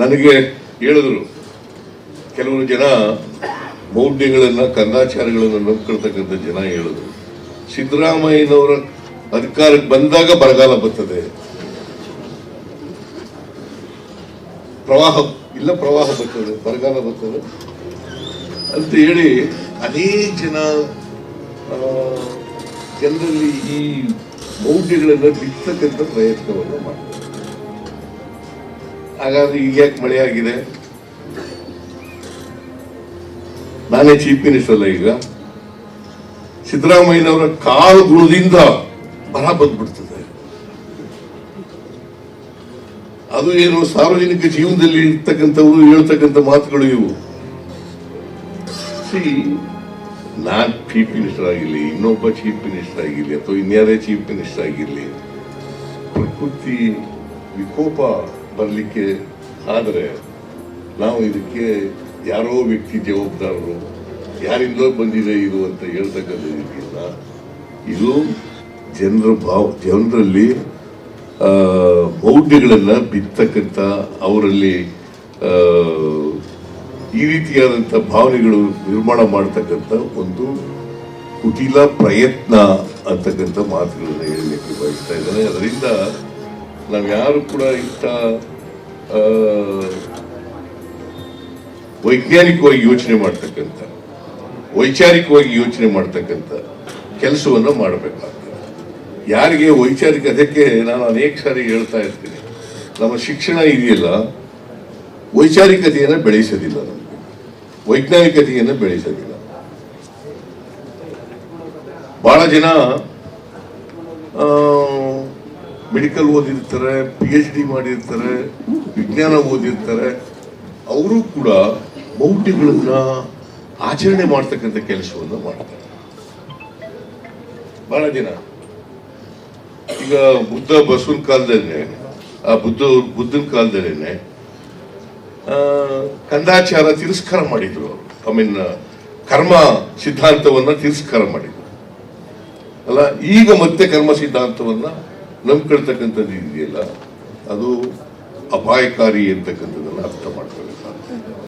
ನನಗೆ ಹೇಳಿದ್ರು ಕೆಲವರು ಜನ ಮೌಢ್ಯಗಳನ್ನ ಕಂದಾಚಾರಗಳನ್ನು ನಂಬ್ಕೊಳ್ತಕ್ಕಂಥ ಜನ ಹೇಳಿದ್ರು. ಸಿದ್ದರಾಮಯ್ಯನವರ ಅಧಿಕಾರಕ್ಕೆ ಬಂದಾಗ ಬರಗಾಲ ಬರ್ತದೆ. ಪ್ರವಾಹ, ಇಲ್ಲ ಪ್ರವಾಹ ಬರ್ತದೆ, ಬರಗಾಲ ಬರ್ತದೆ ಅಂತ ಹೇಳಿ ಅನೇಕ ಜನ ಜನರಲ್ಲಿ ಈ ಮೌಢ್ಯಗಳನ್ನ ಬಿತ್ತಕ್ಕಂಥ ಪ್ರಯತ್ನವನ್ನು ಮಾಡ್ತಾರೆ. ಹಾಗಾದ್ರೆ ಈಗ ಯಾಕೆ ಮಳೆ ಆಗಿದೆ? ನಾನೇ ಚೀಫ್ ಮಿನಿಸ್ಟರ್ ಅಲ್ಲ ಈಗ. ಸಿದ್ದರಾಮಯ್ಯನವರ ಕಾಲು ಗುಣದಿಂದ ಬರ ಬಂದ್ಬಿಡ್ತದೆ. ಅದು ಏನು ಸಾರ್ವಜನಿಕ ಜೀವನದಲ್ಲಿ ಇರ್ತಕ್ಕಂಥವ್ರು ಹೇಳ್ತಕ್ಕಂಥ ಮಾತುಗಳು ಇವು. ಸಿ, ನಾನ್ ಚೀಫ್ ಮಿನಿಸ್ಟರ್ ಆಗಿರ್ಲಿ, ಇನ್ನೊಬ್ಬ ಚೀಫ್ ಮಿನಿಸ್ಟರ್ ಆಗಿರ್ಲಿ, ಅಥವಾ ಇನ್ಯಾರೇ ಚೀಫ್ ಮಿನಿಸ್ಟರ್ ಆಗಿರ್ಲಿ, ಪ್ರಕೃತಿ ವಿಕೋಪ ಬರಲಿಕ್ಕೆ ಆದರೆ ನಾವು ಇದಕ್ಕೆ ಯಾರೋ ವ್ಯಕ್ತಿ ಜವಾಬ್ದಾರರು ಯಾರಿಂದಲೋ ಬಂದಿದೆ ಇದು ಅಂತ ಹೇಳ್ತಕ್ಕಂಥದ್ದಿಲ್ಲ ಇದು ಜನರ ಭಾವ, ಜನರಲ್ಲಿ ಮೌಢ್ಯಗಳನ್ನು ಬಿತ್ತಕ್ಕಂಥ ಅವರಲ್ಲಿ ಈ ರೀತಿಯಾದಂಥ ಭಾವನೆಗಳು ನಿರ್ಮಾಣ ಮಾಡ್ತಕ್ಕಂಥ ಒಂದು ಕುಟಿಲ ಪ್ರಯತ್ನ ಅಂತಕ್ಕಂಥ ಮಾತುಗಳನ್ನು ಹೇಳಲಿಕ್ಕೆ ಬಯಸ್ತಾ ಇದ್ದಾರೆ ಅದರಿಂದ ನಾವು ಯಾರು ಕೂಡ ಇಂಥ ವೈಜ್ಞಾನಿಕವಾಗಿ ಯೋಚನೆ ಮಾಡ್ತಕ್ಕಂಥ, ವೈಚಾರಿಕವಾಗಿ ಯೋಚನೆ ಮಾಡ್ತಕ್ಕಂಥ ಕೆಲಸವನ್ನು ಮಾಡಬೇಕಾಗ್ತದೆ. ಯಾರಿಗೆ ವೈಚಾರಿಕ, ಅದಕ್ಕೆ ನಾನು ಅನೇಕ ಸಾರಿ ಹೇಳ್ತಾ ಇರ್ತೀನಿ. ನಮ್ಮ ಶಿಕ್ಷಣ ಇದೆಯಲ್ಲ, ವೈಚಾರಿಕತೆಯನ್ನು ಬೆಳೆಸೋದಿಲ್ಲ ನಮಗೆ. ವೈಜ್ಞಾನಿಕತೆಯನ್ನು ಬೆಳೆಸೋದಿಲ್ಲ. ಬಹಳ ಜನ ಮೆಡಿಕಲ್ ಓದಿರ್ತಾರೆ ಪಿ ಎಚ್ ಡಿ ಮಾಡಿರ್ತಾರೆ, ವಿಜ್ಞಾನ ಓದಿರ್ತಾರೆ, ಅವರು ಕೂಡ ಮೌಢ್ಯಗಳನ್ನ ಆಚರಣೆ ಮಾಡ್ತಕ್ಕಂಥ ಕೆಲಸವನ್ನು ಮಾಡ್ತಾರೆ. ಬಹಳ ಜನ ಈಗ ಬುದ್ಧ ಬಸವನ ಕಾಲದಲ್ಲೇ ಆ ಬುದ್ಧ, ಬುದ್ಧನ ಕಾಲದಲ್ಲೇನೆ ಕಂದಾಚಾರ ತಿರಸ್ಕಾರ ಮಾಡಿದ್ರು ಐ ಮೀನ್ ಕರ್ಮ ಸಿದ್ಧಾಂತವನ್ನ ತಿರಸ್ಕಾರ ಮಾಡಿದ್ರು. ಅಲ್ಲ, ಈಗ ಮತ್ತೆ ಕರ್ಮ ಸಿದ್ಧಾಂತವನ್ನ ನಂಬ್ಕೊಳ್ತಕ್ಕಂಥದ್ದು ಇದೆಯಲ್ಲ ಅದು ಅಪಾಯಕಾರಿ ಅಂತಕ್ಕಂಥದ್ದನ್ನು ಅರ್ಥ ಮಾಡ್ತಾರೆ